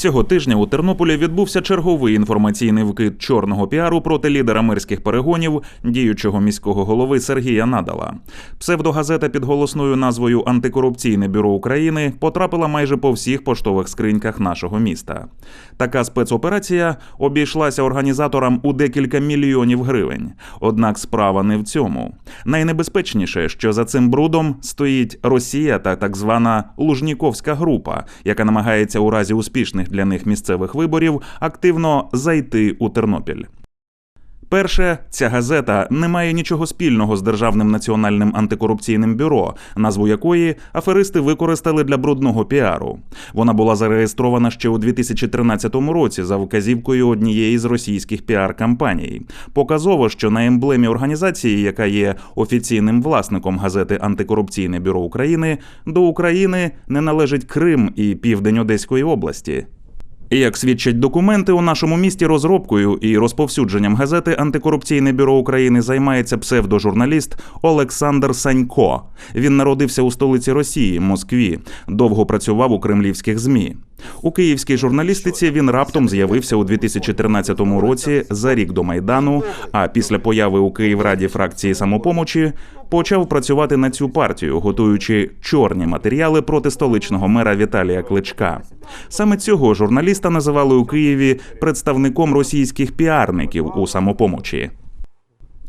Цього тижня у Тернополі відбувся черговий інформаційний вкид чорного піару проти лідера мирських перегонів, діючого міського голови Сергія Надала. Псевдогазета під голосною назвою Антикорупційне бюро України потрапила майже по всіх поштових скриньках нашого міста. Така спецоперація обійшлася організаторам у декілька мільйонів гривень. Однак справа не в цьому. Найнебезпечніше, що за цим брудом стоїть Росія та так звана Лужніковська група, яка намагається у разі успішних для них місцевих виборів активно зайти у Тернопіль. Перше, ця газета не має нічого спільного з Державним національним антикорупційним бюро, назву якої аферисти використали для брудного піару. Вона була зареєстрована ще у 2013 році за вказівкою однієї з російських піар-кампаній. Показово, що на емблемі організації, яка є офіційним власником газети Антикорупційне бюро України, до України не належить Крим і Південь Одеської області. І Як свідчать документи, у нашому місті розробкою і розповсюдженням газети Антикорупційне бюро України займається псевдожурналіст Олександр Санько. Він народився у столиці Росії, Москві, довго працював у кремлівських змі. У київській журналістиці він раптом з'явився у 2013 році за рік до майдану. А після появи у Київраді фракції самопомочі почав працювати на цю партію, готуючи чорні матеріали проти столичного мера Віталія Кличка. Саме цього журналіста називали у Києві представником російських піарників у самопомочі.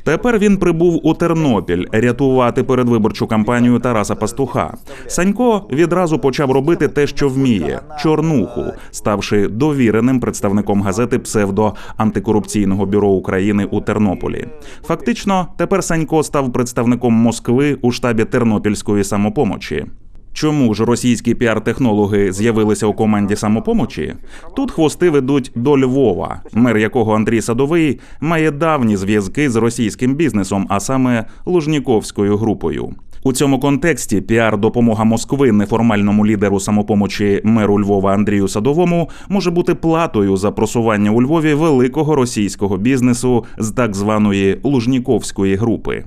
Тепер він прибув у Тернопіль рятувати передвиборчу кампанію Тараса Пастуха. Санько відразу почав робити те, що вміє чорнуху, ставши довіреним представником газети псевдо антикорупційного бюро України у Тернополі. Фактично, тепер Санько став представником Москви у штабі Тернопільської самопомочі. Чому ж російські піар-технологи з'явилися у команді самопомочі? Тут хвости ведуть до Львова, мер якого Андрій Садовий має давні зв'язки з російським бізнесом, а саме Лужніковською групою. У цьому контексті піар-допомога Москви неформальному лідеру самопомочі меру Львова Андрію Садовому може бути платою за просування у Львові великого російського бізнесу з так званої Лужніковської групи.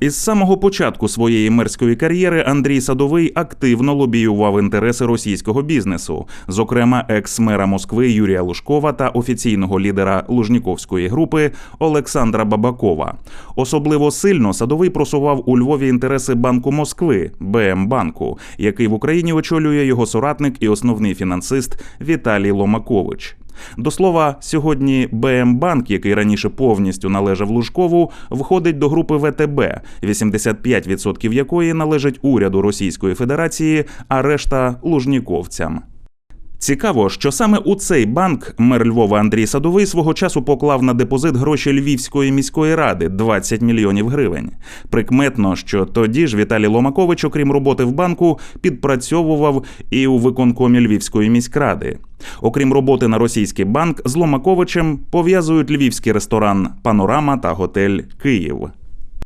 Із самого початку своєї мерської кар'єри Андрій Садовий активно лобіював інтереси російського бізнесу, зокрема екс-мера Москви Юрія Лужкова та офіційного лідера Лужніковської групи Олександра Бабакова. Особливо сильно садовий просував у Львові інтереси Банку Москви БМ Банку, який в Україні очолює його соратник і основний фінансист Віталій Ломакович. До слова, сьогодні БМ Банк, який раніше повністю належав Лужкову, входить до групи ВТБ, 85% якої належить уряду Російської Федерації, а решта лужніковцям. Цікаво, що саме у цей банк мер Львова Андрій Садовий свого часу поклав на депозит гроші Львівської міської ради 20 мільйонів гривень. Прикметно, що тоді ж Віталій Ломакович, окрім роботи в банку, підпрацьовував і у виконкомі Львівської міськради. Окрім роботи на російський банк, з Ломаковичем пов'язують львівський ресторан Панорама та готель Київ.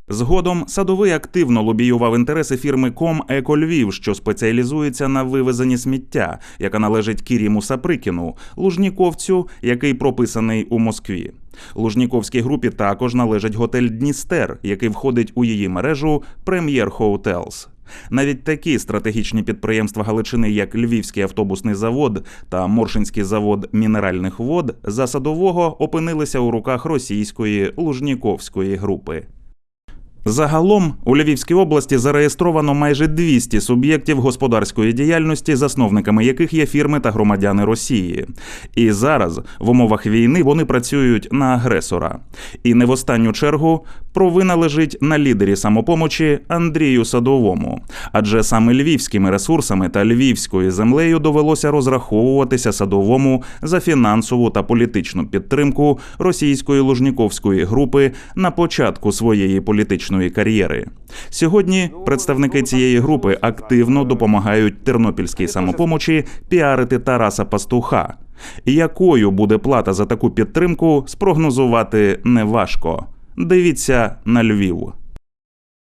Згодом садовий активно лобіював інтереси фірми Ком Еко Львів, що спеціалізується на вивезенні сміття, яка належить Кіріму Саприкіну, лужніковцю, який прописаний у Москві. Лужніковській групі також належить готель Дністер, який входить у її мережу Прем'єр Хоутелс. Навіть такі стратегічні підприємства Галичини, як Львівський автобусний завод та Моршинський завод мінеральних вод, за садового опинилися у руках російської Лужніковської групи. Загалом у Львівській області зареєстровано майже 200 суб'єктів господарської діяльності, засновниками яких є фірми та громадяни Росії. І зараз в умовах війни вони працюють на агресора. І не в останню чергу провина лежить на лідері самопомочі Андрію Садовому, адже саме львівськими ресурсами та львівською землею довелося розраховуватися садовому за фінансову та політичну підтримку російської лужніковської групи на початку своєї політичної кар'єри. Сьогодні представники цієї групи активно допомагають тернопільській самопомочі піарити Тараса Пастуха. Якою буде плата за таку підтримку, спрогнозувати неважко. Дивіться на Львів.